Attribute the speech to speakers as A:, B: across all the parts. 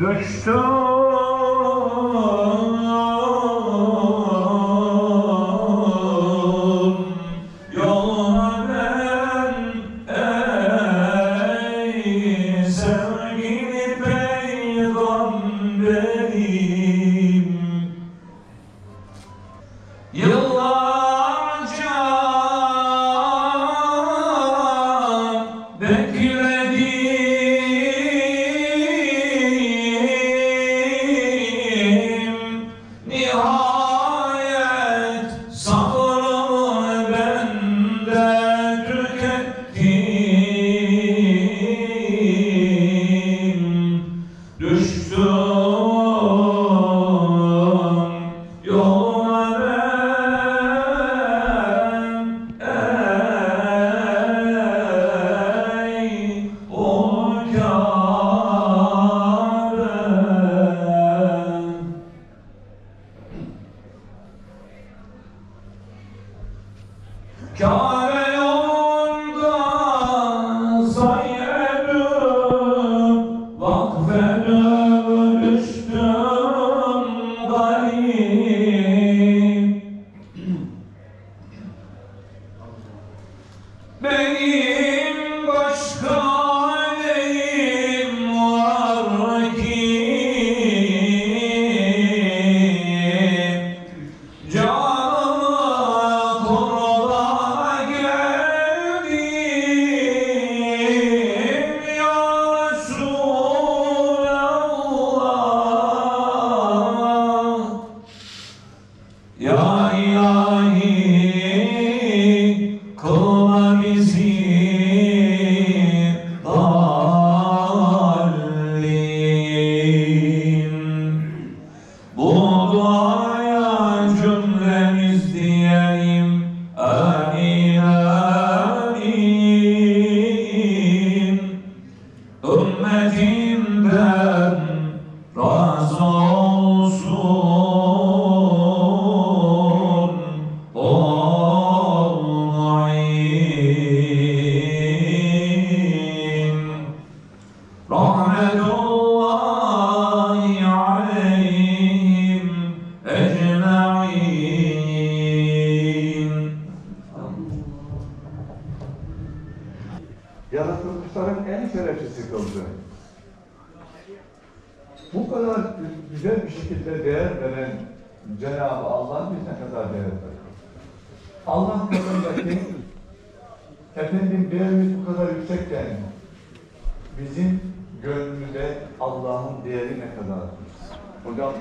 A: dois sonhos.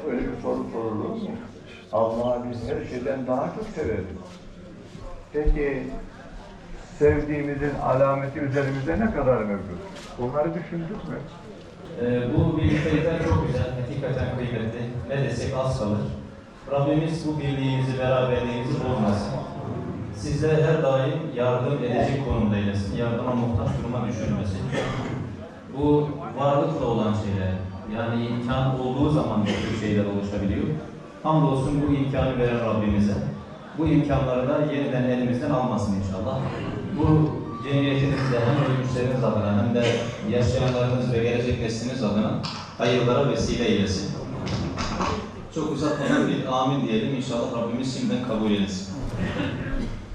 A: Öyle bir soru sorulur mu? Allah'ı biz her şeyden daha çok severiz. Peki sevdiğimizin alameti üzerimizde ne kadar mevcut? Bunları düşündük mü?
B: Ee, bu birliktelikler çok güzel, hakikaten kıymetli. Ne desek az kalır. Rabbimiz bu birliğimizi, beraberliğimizi bozmasın. Sizlere her daim yardım edecek konumda eylesin. Yardıma muhtaç duruma düşürmesin. Bu varlıkla olan şeyler, yani imkan olduğu zaman bu tür şeyler oluşabiliyor. Hamdolsun bu imkanı veren Rabbimize. Bu imkanları da yeniden elimizden almasın inşallah. Bu cemiyetimizde hem ölmüşlerimiz adına hem de yaşayanlarımız ve gelecek neslimiz adına hayırlara vesile eylesin. Çok uzatmadan bir amin diyelim. İnşallah Rabbimiz şimdiden kabul eylesin.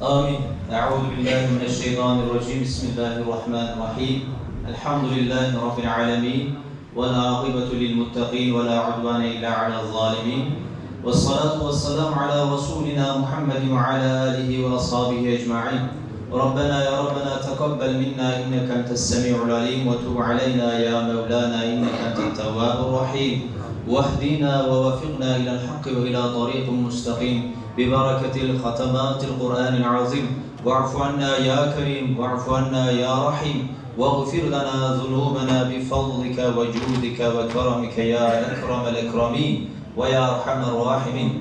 B: Amin. Euzu billahi mineşşeytanirracim. Bismillahirrahmanirrahim. Elhamdülillahi rabbil alamin. والعاقبة للمتقين ولا عدوان إلا على الظالمين. والصلاة والسلام على رسولنا محمد وعلى آله وأصحابه أجمعين. ربنا يا ربنا تقبل منا إنك أنت السميع العليم وتب علينا يا مولانا إنك أنت التواب الرحيم. واهدنا ووفقنا إلى الحق وإلى طريق مستقيم. ببركة الختمات القرآن العظيم. واعف عنا يا كريم واعف عنا يا رحيم واغفر لنا ذنوبنا بفضلك وجودك وكرمك يا أكرم الأكرمين ويا أرحم الراحمين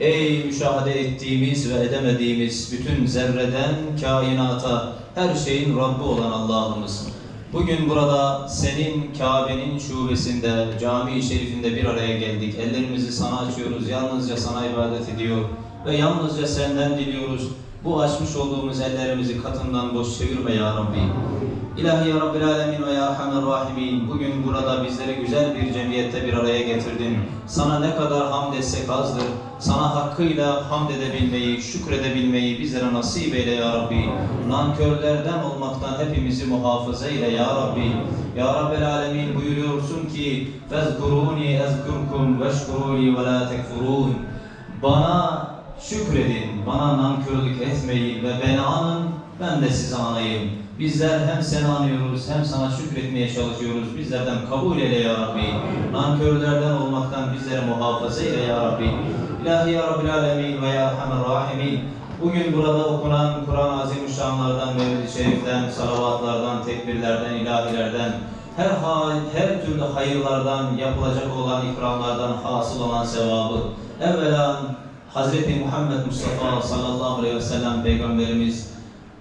B: Ey müşahede ettiğimiz ve edemediğimiz bütün zerreden kainata her şeyin Rabbi olan Allah'ımız. Bugün burada senin Kabe'nin şubesinde, cami-i şerifinde bir araya geldik. Ellerimizi sana açıyoruz, yalnızca sana ibadet ediyor ve yalnızca senden diliyoruz. Bu açmış olduğumuz ellerimizi katından boş çevirme ya Rabbi. İlahi ya Rabbil Alemin ve ya Erhamer Rahimin. Bugün burada bizleri güzel bir cemiyette bir araya getirdin. Sana ne kadar hamd etsek azdır. Sana hakkıyla hamd edebilmeyi, şükredebilmeyi bizlere nasip eyle ya Rabbi. Nankörlerden olmaktan hepimizi muhafaza eyle ya Rabbi. Ya Rabbil Alemin buyuruyorsun ki فَذْكُرُونِي اَذْكُرْكُمْ وَاشْكُرُونِي وَلَا تَكْفُرُونَ Bana şükredin, bana nankörlük etmeyin ve beni anın, ben de sizi anayım. Bizler hem seni anıyoruz hem sana şükretmeye çalışıyoruz. Bizlerden kabul eyle ya Rabbi. Nankörlerden olmaktan bizleri muhafaza eyle ya Rabbi. İlahi ya Rabbil Alemin ve ya Erhamer Rahimin. Bugün burada okunan Kur'an-ı Azimüşşanlardan, Mevlid-i Şerif'ten, salavatlardan, tekbirlerden, ilahilerden, her hal, her türlü hayırlardan, yapılacak olan ikramlardan hasıl olan sevabı, evvela Hazreti Muhammed Mustafa sallallahu aleyhi ve sellem Peygamberimiz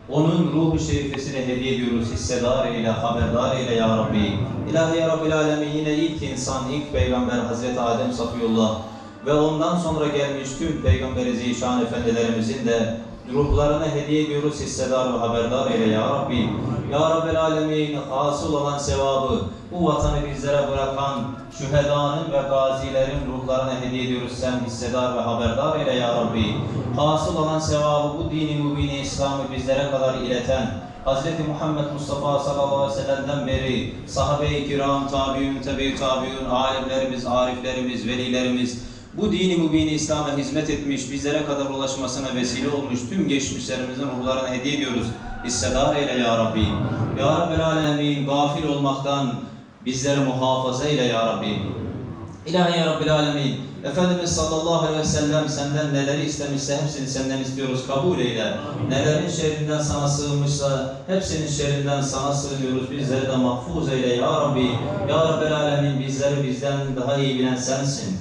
B: onun ruhu şerifesine hediye ediyoruz. Hissedar eyle, haberdar eyle ya Rabbi. İlahi ya Rabbil Alemin yine ilk insan, ilk peygamber Hazreti Adem Safiyullah ve ondan sonra gelmiş tüm Peygamber-i Zişan Efendilerimizin de ruhlarına hediye ediyoruz. Hissedar ve haberdar eyle ya Rabbi. Ya Rabbil Alemin hasıl olan sevabı bu vatanı bizlere bırakan şühedanın ve gazilerin ruhlarına hediye ediyoruz. Sen hissedar ve haberdar eyle ya Rabbi. Hasıl olan sevabı bu dini mübini İslam'ı bizlere kadar ileten Hz. Muhammed Mustafa sallallahu aleyhi ve sellem'den beri sahabe-i kiram, tabiün, tebe tabiün, alimlerimiz, ariflerimiz, velilerimiz bu dini mübini İslam'a hizmet etmiş, bizlere kadar ulaşmasına vesile olmuş tüm geçmişlerimizin ruhlarına hediye ediyoruz. Hissedar eyle ya Rabbi. Ya Rabbel Alemin gafil olmaktan bizleri muhafaza eyle ya Rabbi. İlahi ya Rabbil Alemin. Efendimiz sallallahu aleyhi ve sellem senden neleri istemişse hepsini senden istiyoruz. Kabul eyle. Nelerin şerrinden sana sığınmışsa hepsinin şerrinden sana sığınıyoruz. Bizleri de mahfuz eyle ya Rabbi. Ya Rabbil Alemin bizleri bizden daha iyi bilen sensin.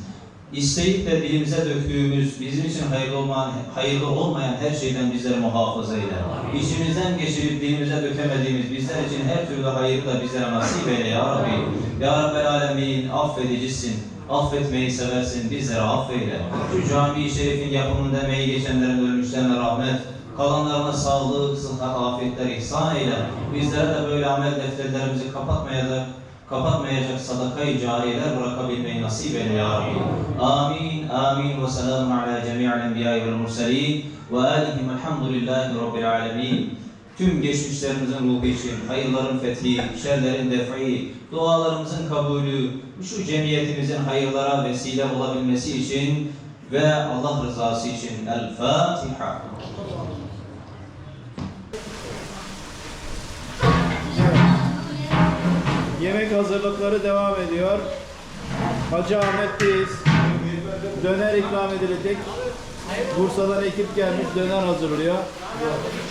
B: İsteyip de dilimize döktüğümüz, bizim için hayırlı olmayan, hayırlı olmayan her şeyden bizleri muhafaza eyle. İçimizden geçirip dilimize dökemediğimiz bizler için her türlü hayırı da bizlere nasip eyle ya Rabbi. Ya Rabbel Alemin affedicisin. Affetmeyi seversin, bizlere affeyle. Şu cami-i şerifin yapımında emeği geçenlerin ölmüşlerine rahmet, kalanlarına sağlık, sıhhat, afiyetler ihsan eyle. Bizlere de böyle amel defterlerimizi kapatmayacak, kapatmayacak sadakayı cariyeler bırakabilmeyi nasip eyle ya Rabbi. Amin, amin ve selamun ala cemi'il enbiya'i vel murselin ve alihim elhamdülillahi rabbil alemin. Tüm geçmişlerimizin ruhu için, hayırların fethi, şerlerin defi, dualarımızın kabulü, şu cemiyetimizin hayırlara vesile olabilmesi için ve Allah rızası için El Fatiha.
C: Yemek hazırlıkları devam ediyor. Hacı Ahmet'teyiz. Döner ikram edilecek. Bursa'dan ekip gelmiş döner hazırlıyor.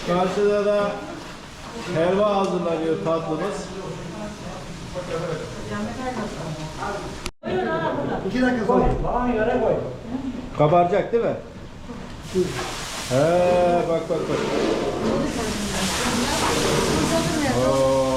C: Karşıda da helva hazırlanıyor tatlımız.
D: İki dakika sonra.
C: Kabaracak değil mi? He bak bak bak. Oo.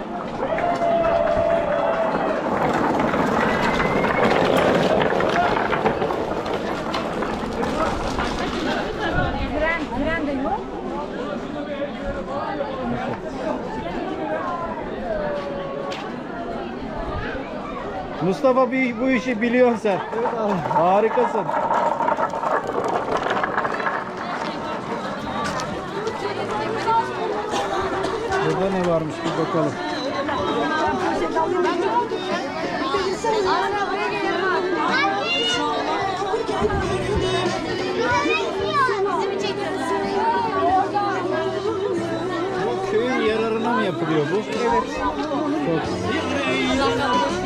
E: Tren, tren de yok.
C: Mustafa bir, bu işi biliyorsun sen. Harikasın. Burada ne varmış bir bakalım. Köyün yararına mı yapılıyor bu? Evet. Çok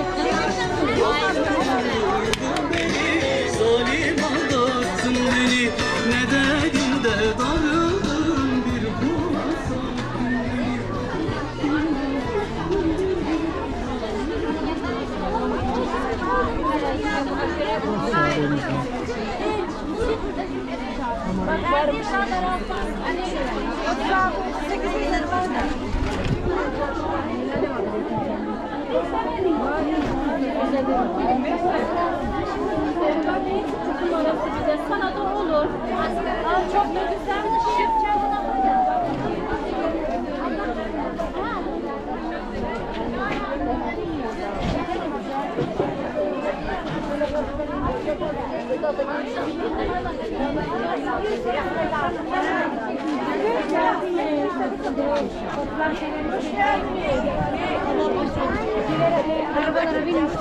E: Arabalara binmiş.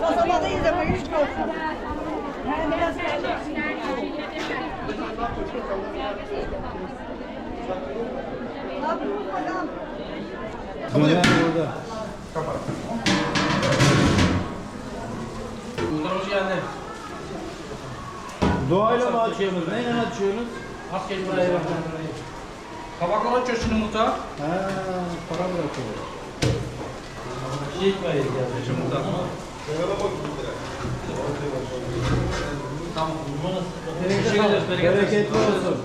E: Kasabadayız ama hiç olsun.
C: Döner burada. Doğayla mı açıyorsunuz? Neyle açıyorsunuz?
F: Tabaklar açıyor şimdi muhtar.
C: Ha, para bırakıyor. Bereketli olsun.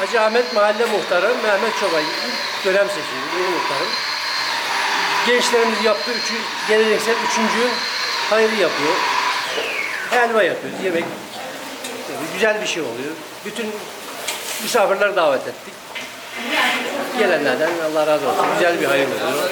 G: Hacı Ahmet Mahalle Muhtarı Mehmet Çobay. İlk dönem seçildi, yeni muhtarım. Gençlerimiz yaptı, üçü, geleneksel üçüncü hayırlı yapıyor. Helva yapıyoruz, yemek. Tabii güzel bir şey oluyor. Bütün misafirler davet ettik. Gelenlerden Allah razı olsun. Güzel bir hayır oluyor.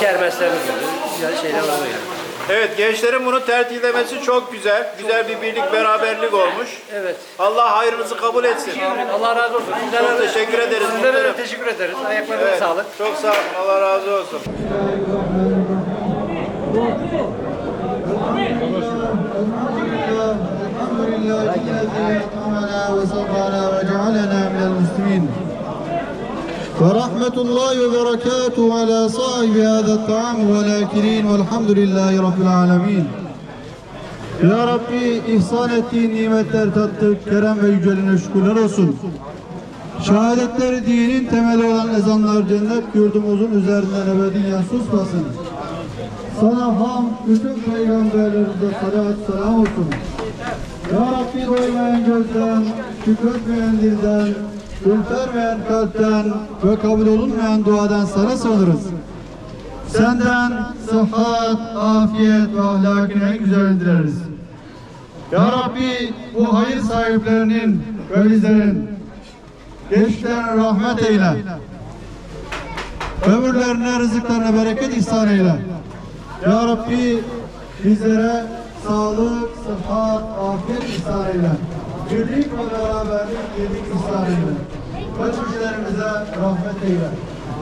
G: Kermeslerimiz oluyor. Güzel şeyler oluyor yani.
C: Evet gençlerin bunu tertiplemesi çok güzel. Güzel bir birlik beraberlik olmuş.
G: Evet.
C: Allah hayrınızı kabul etsin.
G: Allah razı olsun.
C: Çok teşekkür ederiz
G: de
C: muhtarım.
G: teşekkür ederiz. Ayaklarınıza
C: Evet,
G: sağlık.
C: Çok sağ olun. Allah razı olsun.
H: الحمد لله الذي أطعمنا وسقانا وجعلنا من المسلمين ورحمة الله وبركاته على صاحب هذا الطعام والآكلين والحمد لله رب العالمين Ya Rabbi ihsan ettiğin nimetler tattık, kerem ve yüceline şükürler olsun. Şehadetleri dinin temeli olan ezanlar cennet yurdumuzun üzerinden ebediyen susmasın. Sana ham, bütün peygamberlerimize salat selam olsun. Ya Rabbi doymayan gözden, şükretmeyen dilden, ürpermeyen kalpten ve kabul olunmayan duadan sana sığınırız. Senden sıhhat, afiyet ve ahlakın en güzelini dileriz. Ya Rabbi bu hayır sahiplerinin ve bizlerin gençlerine rahmet eyle. Ömürlerine, rızıklarına bereket ihsan eyle. Ya Rabbi bizlere sağlık, sıhhat, afiyet ihsanıyla, birlik ve beraberlik birlik ihsanıyla, kaçmışlarımıza rahmet eyle,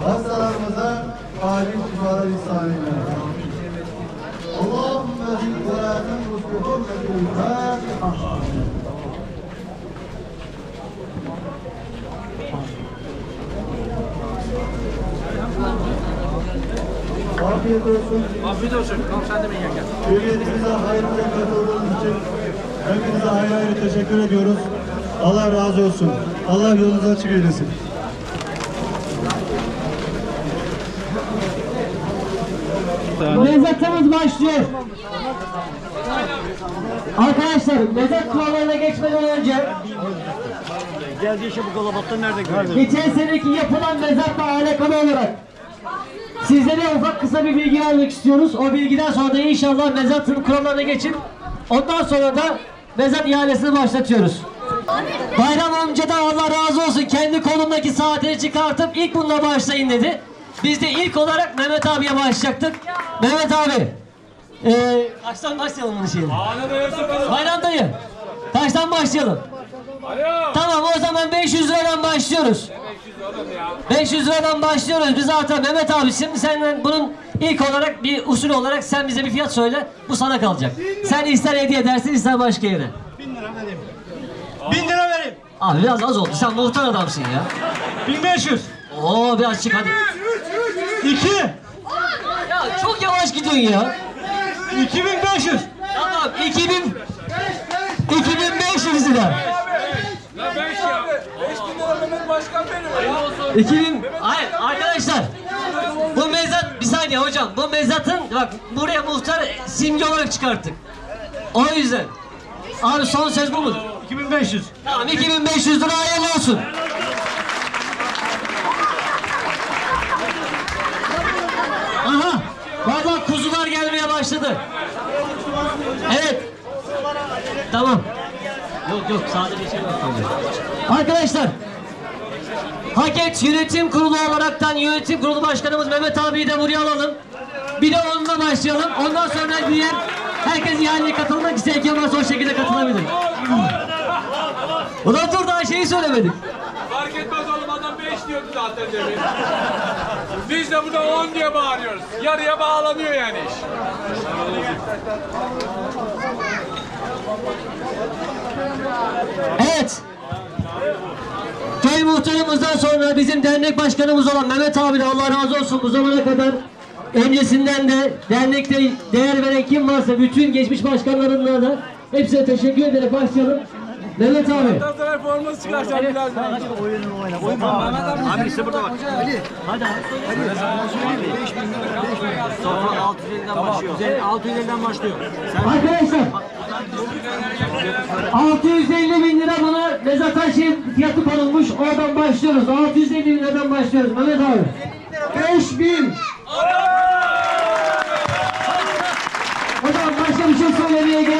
H: hastalarımıza alim şifalar ihsanıyla. Allahümme zil ve la tenkus bi hurmetil Fatiha. Afiyet olsun.
F: Afiyet olsun. Tamam sen de mi yenge?
H: Hürriyetimize hayırlıya katıldığınız için hepinize ayrı ayrı teşekkür ediyoruz. Allah razı olsun. Allah yolunuzu açık eylesin.
I: Mezatımız başlıyor. Arkadaşlar mezat kurallarına geçmeden önce Geçen seneki yapılan mezatla alakalı olarak sizlere ufak kısa bir bilgi vermek istiyoruz. O bilgiden sonra da inşallah mezatın kurallarına geçip ondan sonra da mezat ihalesini başlatıyoruz. Bayram amca da Allah razı olsun kendi kolundaki saatini çıkartıp ilk bununla başlayın dedi. Biz de ilk olarak Mehmet abiye başlayacaktık. Mehmet abi. Eee kaçtan başlayalım bunu şimdi? Bayram dayı. Kaçtan başlayalım? Tamam o zaman 500 liradan başlıyoruz. 500 liradan başlıyoruz. Biz zaten Mehmet abi şimdi senden bunun ilk olarak bir usul olarak sen bize bir fiyat söyle. Bu sana kalacak. Sen ister hediye edersin ister başka yere.
H: 1000 lira vereyim.
I: Abi biraz az oldu. Sen muhtar adamsın ya.
H: 1500.
I: Oo biraz çık hadi.
H: 2.
I: Ya çok yavaş gidiyorsun ya.
H: 2500.
I: Tamam 2000 2500 lira.
F: Ya 5 ya. 5 bin lira Mehmet Başkan veriyor ya.
I: 2000 Hayır arkadaşlar. Bu mezat bir saniye hocam. Bu mezatın bak buraya muhtar simge olarak çıkarttık. O yüzden. Abi son söz bu mu?
H: 2500.
I: Tamam 2500 lira hayırlı olsun. Aha! Vallahi kuzular gelmeye başladı. Evet. Tamam. Yok yok sadece şey var. Arkadaşlar Haket Yönetim Kurulu olaraktan Yönetim Kurulu Başkanımız Mehmet abiyi de buraya alalım. Bir de onunla başlayalım. Ondan sonra diğer herkes ihaleye katılmak isteyen varsa o şekilde katılabilir. Ulan dur daha şeyi söylemedik.
F: Fark etmez oğlum adam 5 diyordu zaten demin. Biz de burada 10 diye bağırıyoruz. Yarıya bağlanıyor yani iş.
I: Evet. Köy muhtarımızdan sonra bizim dernek başkanımız olan Mehmet abi de Allah razı olsun bu zamana kadar öncesinden de dernekte değer veren kim varsa bütün geçmiş başkanlarından da hepsine teşekkür ederek başlayalım. Mehmet abi.
F: Galatasaray forması çıkaracağım birazdan.
I: Arkadaşlar 650 bin lira bana Nezat Aşık'ın fiyatı konulmuş. Oradan başlıyoruz. 650 bin liradan başlıyoruz. Mehmet abi. 5 bin. Hocam başka bir şey söylemeye gerek